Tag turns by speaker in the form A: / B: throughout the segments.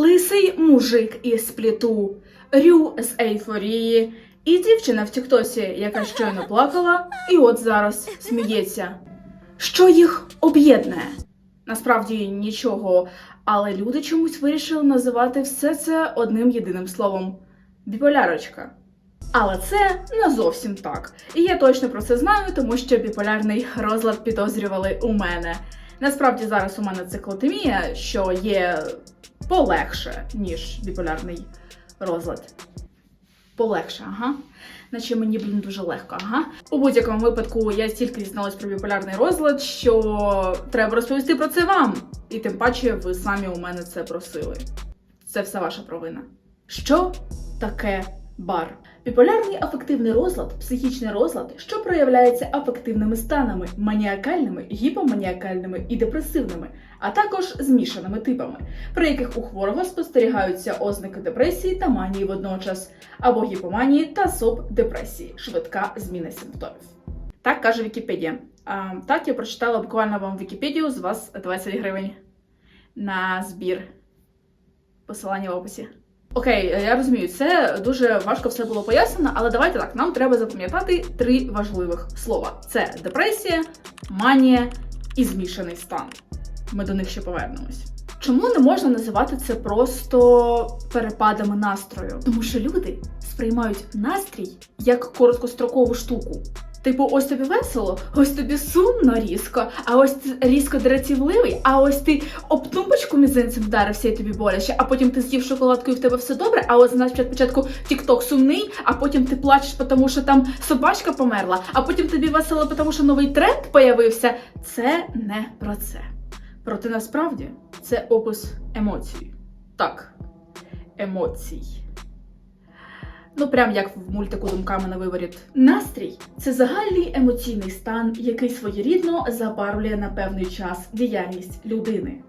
A: лисий мужик із спліту, рю з ейфорії, і дівчина в Тіктосі, яка щойно плакала, і от зараз сміється. Що їх об'єднує? Насправді нічого, але люди чомусь вирішили називати все це одним єдиним словом біполярочка. Але це не зовсім так. І я точно про це знаю, тому що біполярний розлад підозрювали у мене. Насправді зараз у мене циклотемія, що є полегше, ніж біполярний розлад. Полегше, ага. Наче мені, блін, дуже легко, ага. У будь-якому випадку я стільки дізналась про біполярний розлад, що треба розповісти про це вам. І тим паче ви самі у мене це просили. Це все ваша провина. Що таке бар? Біполярний афективний розлад психічний розлад, що проявляється афективними станами, маніакальними, гіпоманіакальними і депресивними, а також змішаними типами, при яких у хворого спостерігаються ознаки депресії та манії водночас, або гіпоманії та соп депресії, швидка зміна симптомів. Так каже Вікіпедія. А, так я прочитала буквально вам Вікіпедію з вас 20 гривень на збір. Посилання в описі. Окей, я розумію, це дуже важко все було пояснено, але давайте так. Нам треба запам'ятати три важливих слова: це депресія, манія і змішаний стан. Ми до них ще повернемось. Чому не можна називати це просто перепадами настрою? Тому що люди сприймають настрій як короткострокову штуку. Типу, ось тобі весело, ось тобі сумно різко, а ось ти різко дратівливий, а ось ти об тумбочку мізинцем вдарився і тобі боляче, а потім ти з'їв шоколадку і в тебе все добре, а ось значить спочатку тікток сумний, а потім ти плачеш, тому що там собачка померла, а потім тобі весело, тому що новий тренд появився. Це не про це. Проте насправді це опис емоцій. Так, емоцій. Ну, прям як в мультику думками на виворіт. Настрій це загальний емоційний стан, який своєрідно забарвлює на певний час діяльність людини.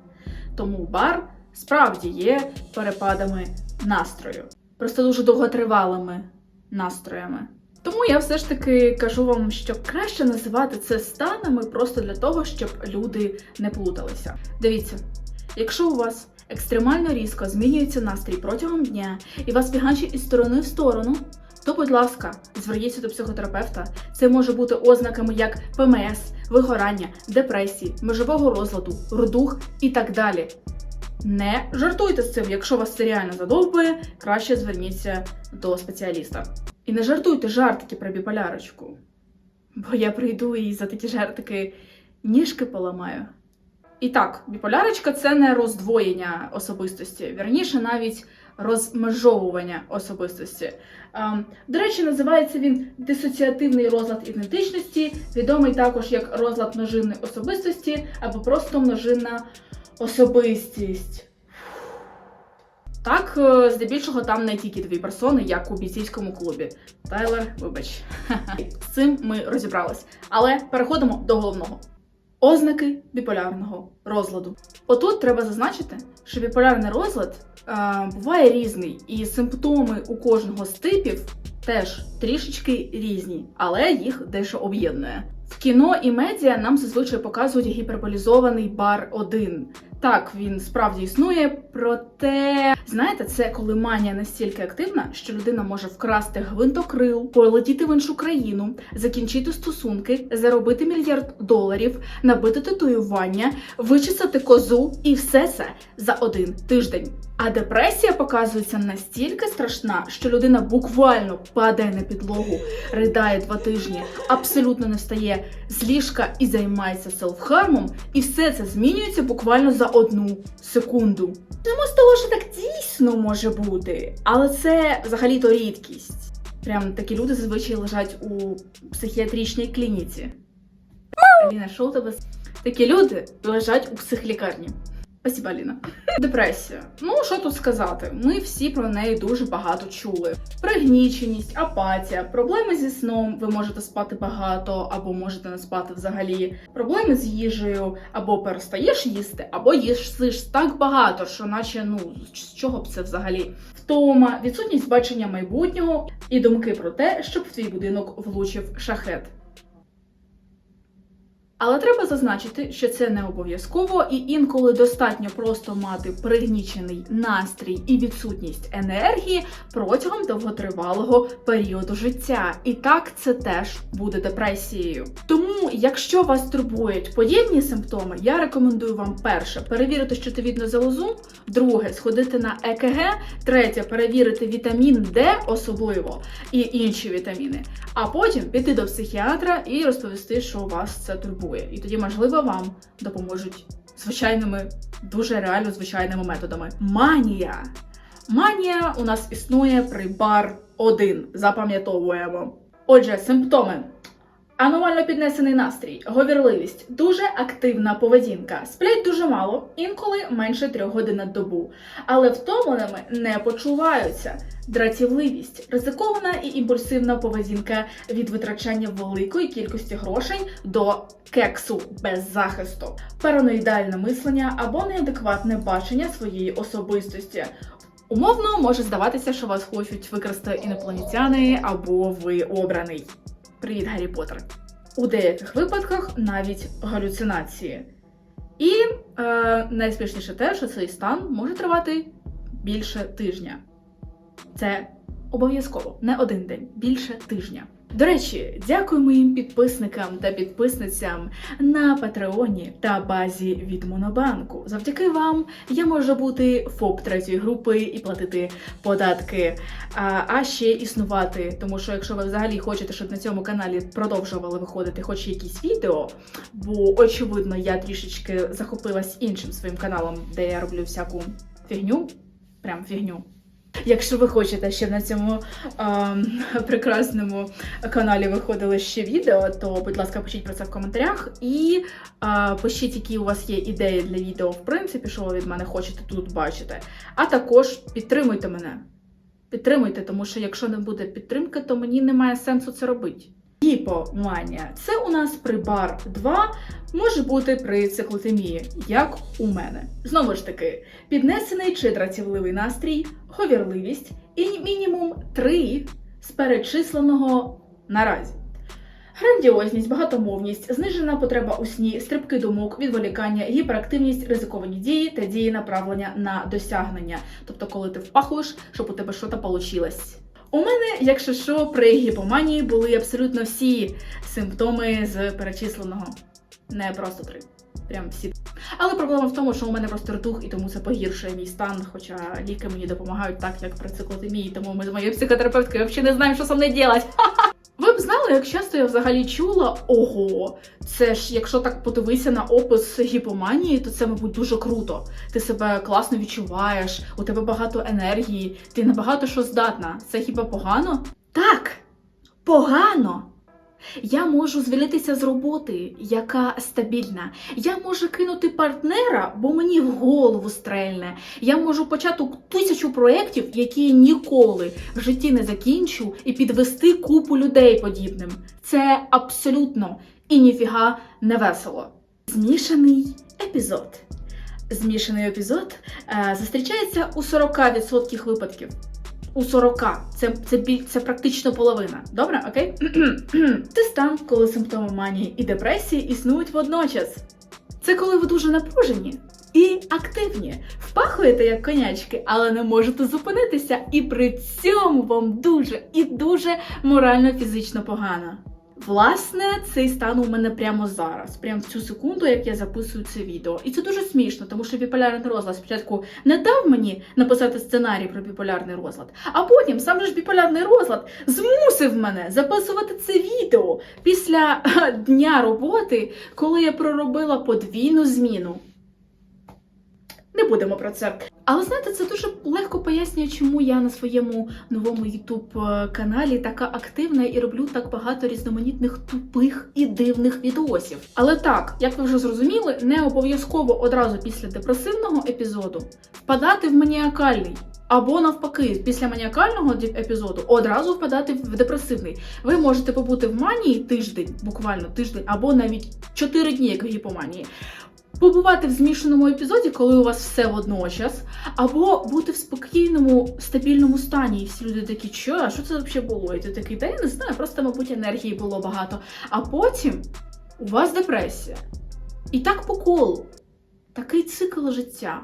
A: Тому бар справді є перепадами настрою, просто дуже довготривалими настроями. Тому я все ж таки кажу вам, що краще називати це станами просто для того, щоб люди не плуталися. Дивіться, якщо у вас екстремально різко змінюється настрій протягом дня і вас фігачить із сторони в сторону, то, будь ласка, зверніться до психотерапевта. Це може бути ознаками як ПМС, вигорання, депресії, межового розладу, рудух і так далі. Не жартуйте з цим, якщо вас це реально задовбує, краще зверніться до спеціаліста. І не жартуйте жартики про біполярочку, бо я прийду і за такі жартики ніжки поламаю. І так, біполярочка це не роздвоєння особистості, вірніше навіть розмежовування особистості. Ем, До речі, називається він дисоціативний розлад ідентичності, відомий також як розлад множинної особистості або просто множинна особистість. Так, е, здебільшого там не тільки дві персони, як у бійцівському клубі. Тайлер, вибач. З цим ми розібрались. Але переходимо до головного. Ознаки біполярного розладу. Отут треба зазначити, що біполярний розлад е, буває різний, і симптоми у кожного з типів теж трішечки різні, але їх дещо об'єднує. В кіно і медіа нам зазвичай показують гіперболізований бар 1. Так, він справді існує, проте знаєте, це коли манія настільки активна, що людина може вкрасти гвинтокрил, полетіти в іншу країну, закінчити стосунки, заробити мільярд доларів, набити татуювання, вичесати козу і все це за один тиждень. А депресія показується настільки страшна, що людина буквально падає на підлогу, ридає два тижні, абсолютно не встає з ліжка і займається селфхармом, і все це змінюється буквально за одну секунду. Тому з того, що так дійсно може бути, але це взагалі-то рідкість. Прям такі люди зазвичай лежать у психіатричній клініці. Аліна, що у тебе? Такі люди лежать у психлікарні. Спасибо, Аліна. Депресія. Ну, що тут сказати? Ми всі про неї дуже багато чули. Пригніченість, апатія, проблеми зі сном. Ви можете спати багато, або можете не спати взагалі. Проблеми з їжею, або перестаєш їсти, або їсиш так багато, що наче ну з чого б це взагалі? Втома, відсутність бачення майбутнього і думки про те, щоб в твій будинок влучив шахет. Але треба зазначити, що це не обов'язково, і інколи достатньо просто мати пригнічений настрій і відсутність енергії протягом довготривалого періоду життя. І так це теж буде депресією. Тому, якщо вас турбують подібні симптоми, я рекомендую вам перше перевірити щитовідну залозу, друге сходити на ЕКГ, третє перевірити вітамін Д особливо і інші вітаміни, а потім піти до психіатра і розповісти, що у вас це турбує. І тоді, можливо, вам допоможуть звичайними, дуже реально звичайними методами. Манія. Манія у нас існує при бар 1. Запам'ятовуємо. Отже, симптоми. Аномально піднесений настрій, говірливість, дуже активна поведінка, сплять дуже мало, інколи менше трьох годин на добу, але втомленими не почуваються. Дратівливість, ризикована і імпульсивна поведінка від витрачання великої кількості грошей до кексу без захисту, параноїдальне мислення або неадекватне бачення своєї особистості. Умовно може здаватися, що вас хочуть викрасти інопланетяни або ви обраний. Привіт, Гаррі Поттер. У деяких випадках навіть галюцинації. І е, найспішніше те, що цей стан може тривати більше тижня. Це обов'язково не один день, більше тижня. До речі, дякую моїм підписникам та підписницям на Патреоні та базі від Монобанку. Завдяки вам я можу бути ФОП третьої групи і платити податки, а, а ще існувати. Тому що якщо ви взагалі хочете, щоб на цьому каналі продовжували виходити хоч якісь відео, бо очевидно я трішечки захопилась іншим своїм каналом, де я роблю всяку фігню, прям фігню. Якщо ви хочете, щоб на цьому ем, прекрасному каналі виходили ще відео, то будь ласка, пишіть про це в коментарях і е, пишіть, які у вас є ідеї для відео, в принципі, що ви від мене хочете тут бачити. А також підтримуйте мене. Підтримуйте, тому що якщо не буде підтримки, то мені немає сенсу це робити. Гіпоманія це у нас при бар 2 може бути при циклотемії, як у мене. Знову ж таки, піднесений чи дратівливий настрій, говірливість і мінімум 3 з перечисленого наразі. Грандіозність, багатомовність, знижена потреба у сні, стрибки думок, відволікання, гіперактивність, ризиковані дії та дії направлення на досягнення. Тобто, коли ти впахуєш, щоб у тебе щось вийшло. У мене, якщо що, при гіпоманії були абсолютно всі симптоми з перечисленого. Не просто три. Прям всі. Але проблема в тому, що у мене просто ртух, і тому це погіршує мій стан. Хоча ліки мені допомагають так, як при циклотемії, тому ми з моєю психотерапевткою взагалі не знаємо, що со мною робити. Знали, як часто я взагалі чула ого, це ж якщо так подивися на опис гіпоманії, то це, мабуть, дуже круто. Ти себе класно відчуваєш, у тебе багато енергії, ти набагато що здатна. Це хіба погано? Так, погано. Я можу звільнитися з роботи, яка стабільна. Я можу кинути партнера, бо мені в голову стрельне. Я можу почати тисячу проєктів, які ніколи в житті не закінчу, і підвести купу людей подібним. Це абсолютно і ніфіга не весело. Змішаний епізод. Змішаний епізод е, зустрічається у 40% випадків. У 40. Це, це, це практично половина. Добре, окей? це стан, коли симптоми манії і депресії існують водночас. Це коли ви дуже напружені і активні, впахуєте як конячки, але не можете зупинитися, і при цьому вам дуже і дуже морально-фізично погано. Власне, цей стан у мене прямо зараз, прямо в цю секунду, як я записую це відео. І це дуже смішно, тому що біполярний розлад спочатку не дав мені написати сценарій про біполярний розлад, а потім сам же ж біполярний розлад змусив мене записувати це відео після дня роботи, коли я проробила подвійну зміну. Не будемо про це. Але знаєте, це дуже легко пояснює, чому я на своєму новому youtube каналі така активна і роблю так багато різноманітних тупих і дивних відосів. Але так, як ви вже зрозуміли, не обов'язково одразу після депресивного епізоду впадати в маніакальний. Або навпаки, після маніакального епізоду одразу впадати в депресивний. Ви можете побути в манії тиждень, буквально тиждень, або навіть 4 дні, як в гіпоманії. Побувати в змішаному епізоді, коли у вас все водночас, або бути в спокійному, стабільному стані. І всі люди такі, що, а що це взагалі було? І ти такий, та я не знаю, просто, мабуть, енергії було багато. А потім у вас депресія. І так по колу. Такий цикл життя.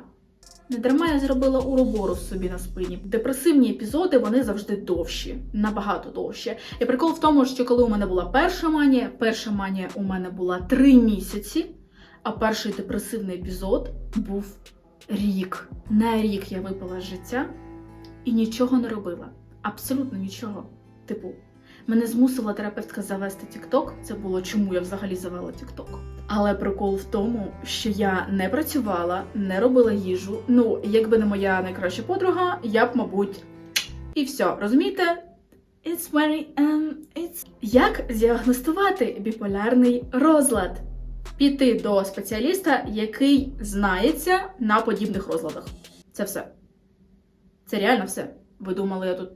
A: Не дарма я зробила уроборус собі на спині. Депресивні епізоди вони завжди довші, набагато довші. І прикол в тому, що коли у мене була перша манія, перша манія у мене була три місяці, а перший депресивний епізод був рік. На рік я випала з життя і нічого не робила. Абсолютно нічого. Типу, мене змусила терапевтка завести TikTok. Це було чому я взагалі завела TikTok. Але прикол в тому, що я не працювала, не робила їжу. Ну, якби не моя найкраща подруга, я б, мабуть, і все, розумієте? It's very, um, it's... Як діагностувати біполярний розлад? Піти до спеціаліста, який знається на подібних розладах. Це все. Це реально все. Ви думали, я тут.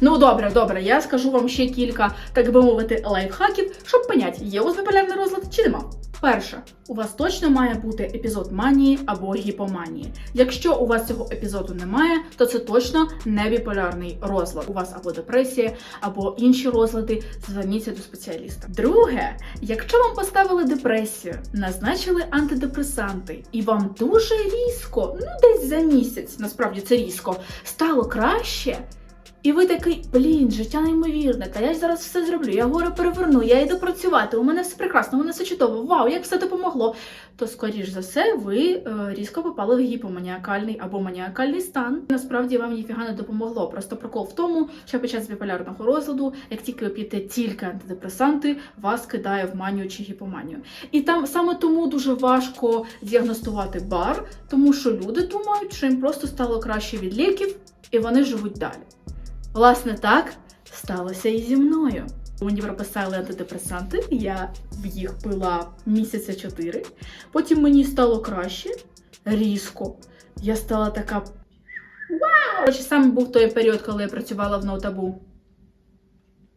A: Ну, добре, добре, я скажу вам ще кілька, так би мовити, лайфхаків, щоб поняти, є у вас біполярний розлад чи нема. Перше, у вас точно має бути епізод манії або гіпоманії. Якщо у вас цього епізоду немає, то це точно не біполярний розлад. У вас або депресія, або інші розлади. Зверніться до спеціаліста. Друге, якщо вам поставили депресію, назначили антидепресанти, і вам дуже різко, ну десь за місяць, насправді це різко, стало краще. І ви такий, блін, життя неймовірне, та я ж зараз все зроблю, я горе переверну, я йду працювати, у мене все прекрасно, у мене все чудово, вау, як все допомогло. То, скоріш за все, ви е, різко попали в гіпоманіакальний або маніакальний стан. Насправді вам ніфіга не допомогло. Просто прикол в тому, що під час біполярного розладу, як тільки ви п'єте тільки антидепресанти, вас кидає в манію чи гіпоманію. І там саме тому дуже важко діагностувати бар, тому що люди думають, що їм просто стало краще від ліків, і вони живуть далі. Власне, так сталося і зі мною. Мені прописали антидепресанти, я їх пила місяця чотири. Потім мені стало краще, різко. Я стала така. Вау! Саме був той період, коли я працювала в ноутабу.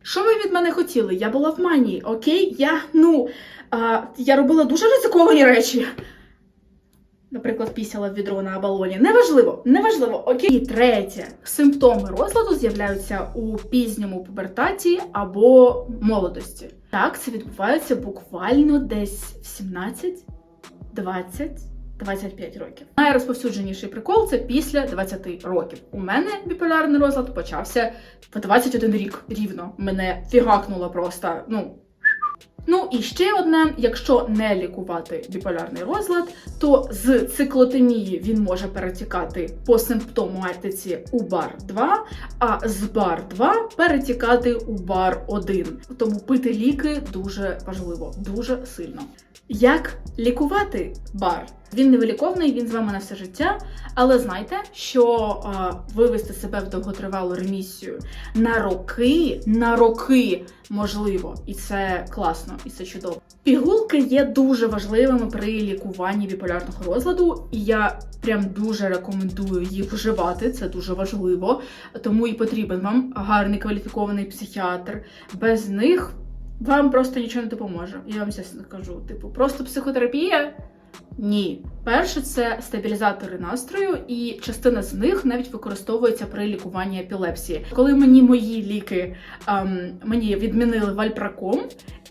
A: Що ви від мене хотіли? Я була в манії, окей? Я, ну, а, я робила дуже ризиковані речі. Наприклад, пісяла в відро на балоні. Неважливо, неважливо. Окей. І третє, симптоми розладу з'являються у пізньому пубертаті або молодості. Так, це відбувається буквально десь в 17, 20, 25 років. Найрозповсюдженіший прикол це після 20 років. У мене біполярний розлад почався в 21 рік рівно. Мене фігакнуло просто. Ну. Ну і ще одне: якщо не лікувати біполярний розлад, то з циклотемії він може перетікати по симптоматиці у бар 2, а з бар 2 перетікати у бар 1. Тому пити ліки дуже важливо, дуже сильно. Як лікувати бар? Він невиліковний, він з вами на все життя. Але знайте, що а, вивести себе в довготривалу ремісію на роки, на роки можливо, і це класно, і це чудово. Пігулки є дуже важливими при лікуванні біполярного розладу, і я прям дуже рекомендую їх вживати. Це дуже важливо. Тому і потрібен вам гарний кваліфікований психіатр. Без них вам просто нічого не допоможе. Я вам чесно кажу. Типу, просто психотерапія. Ні, перше це стабілізатори настрою, і частина з них навіть використовується при лікуванні епілепсії. Коли мені мої ліки ем, мені відмінили вальпраком,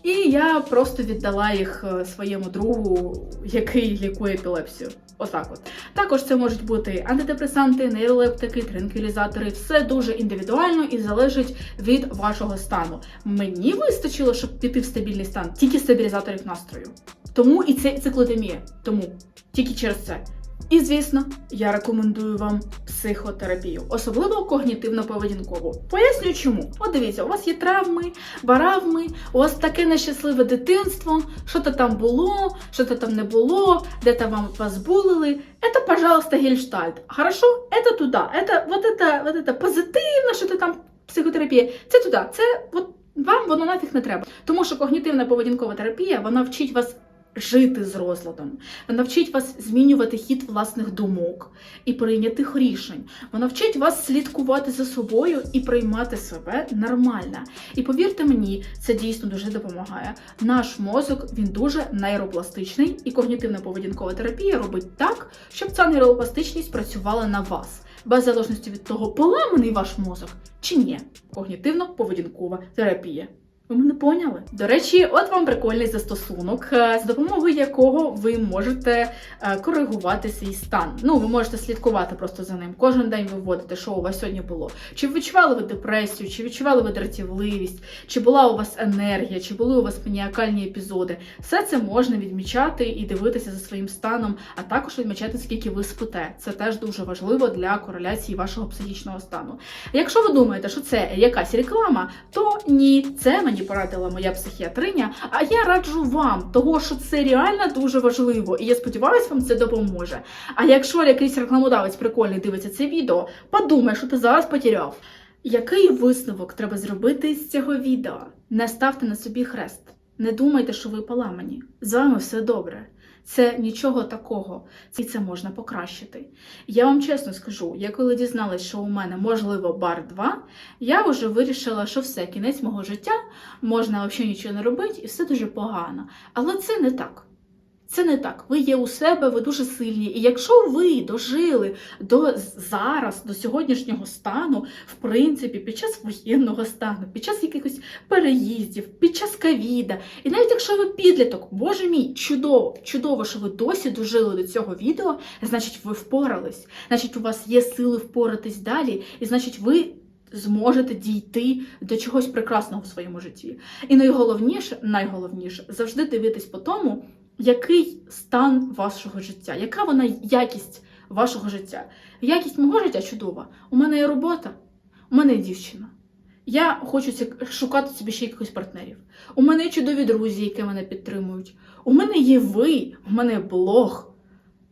A: і я просто віддала їх е, своєму другу, який лікує епілепсію. Отак от. Також це можуть бути антидепресанти, нейролептики, транквілізатори. Все дуже індивідуально і залежить від вашого стану. Мені вистачило, щоб піти в стабільний стан, тільки стабілізаторів настрою. Тому і це циклотемія. Тому тільки через це. І звісно, я рекомендую вам психотерапію, особливо когнітивно-поведінкову. Поясню чому. От дивіться, у вас є травми, баравми, у вас таке нещасливе дитинство, що то там було, що то там не було, де то вам вас булили. Это, пожалуйста, гельштальт. Хорошо? Это туда. Это вот это, вот это позитивно, що то там психотерапія. Це туди. Це от вам воно нафіг не треба. Тому що когнітивна поведінкова терапія вона вчить вас жити з розладом. Вона вчить вас змінювати хід власних думок і прийнятих рішень. Вона вчить вас слідкувати за собою і приймати себе нормально. І повірте мені, це дійсно дуже допомагає. Наш мозок він дуже нейропластичний, і когнітивна поведінкова терапія робить так, щоб ця нейропластичність працювала на вас. Без залежності від того, поламаний ваш мозок чи ні. Когнітивно-поведінкова терапія. Ви мене поняли? До речі, от вам прикольний застосунок, е, за допомогою якого ви можете е, коригувати свій стан. Ну, ви можете слідкувати просто за ним. Кожен день ви вводите, що у вас сьогодні було. Чи відчували ви депресію, чи відчували ви дратівливість, чи була у вас енергія, чи були у вас маніакальні епізоди. Все це можна відмічати і дивитися за своїм станом, а також відмічати, скільки ви спите. Це теж дуже важливо для кореляції вашого психічного стану. Якщо ви думаєте, що це якась реклама, то ні, це мені порадила моя психіатриня. А я раджу вам, того що це реально дуже важливо, і я сподіваюся, вам це допоможе. А якщо якийсь рекламодавець прикольний дивиться це відео, подумай, що ти зараз потеряв. Який висновок треба зробити з цього відео? Не ставте на собі хрест. Не думайте, що ви поламані. З вами все добре. Це нічого такого, і це можна покращити. Я вам чесно скажу, я коли дізналась, що у мене можливо бар 2, я вже вирішила, що все, кінець мого життя, можна взагалі нічого не робити, і все дуже погано. Але це не так. Це не так. Ви є у себе, ви дуже сильні. І якщо ви дожили до зараз, до сьогоднішнього стану, в принципі, під час воєнного стану, під час якихось переїздів, під час ковіда, і навіть якщо ви підліток, боже мій, чудово, чудово, що ви досі дожили до цього відео, значить, ви впорались. Значить, у вас є сили впоратись далі, і значить, ви зможете дійти до чогось прекрасного в своєму житті. І найголовніше, найголовніше, завжди дивитись по тому, який стан вашого життя, яка вона якість вашого життя. Якість мого життя чудова. У мене є робота, у мене є дівчина. Я хочу шукати собі ще якихось партнерів. У мене є чудові друзі, які мене підтримують. У мене є ви, у мене є блог.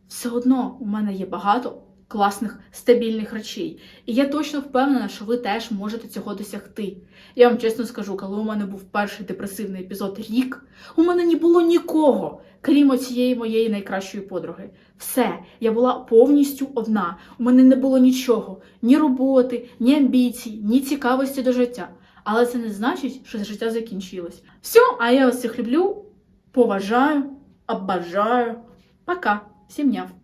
A: Все одно у мене є багато класних стабільних речей. І я точно впевнена, що ви теж можете цього досягти. Я вам чесно скажу, коли у мене був перший депресивний епізод рік, у мене не було нікого, крім цієї моєї найкращої подруги. Все, я була повністю одна. У мене не було нічого, ні роботи, ні амбіцій, ні цікавості до життя. Але це не значить, що життя закінчилось. Все, а я вас всіх люблю, поважаю, обожаю. Пока. Всім.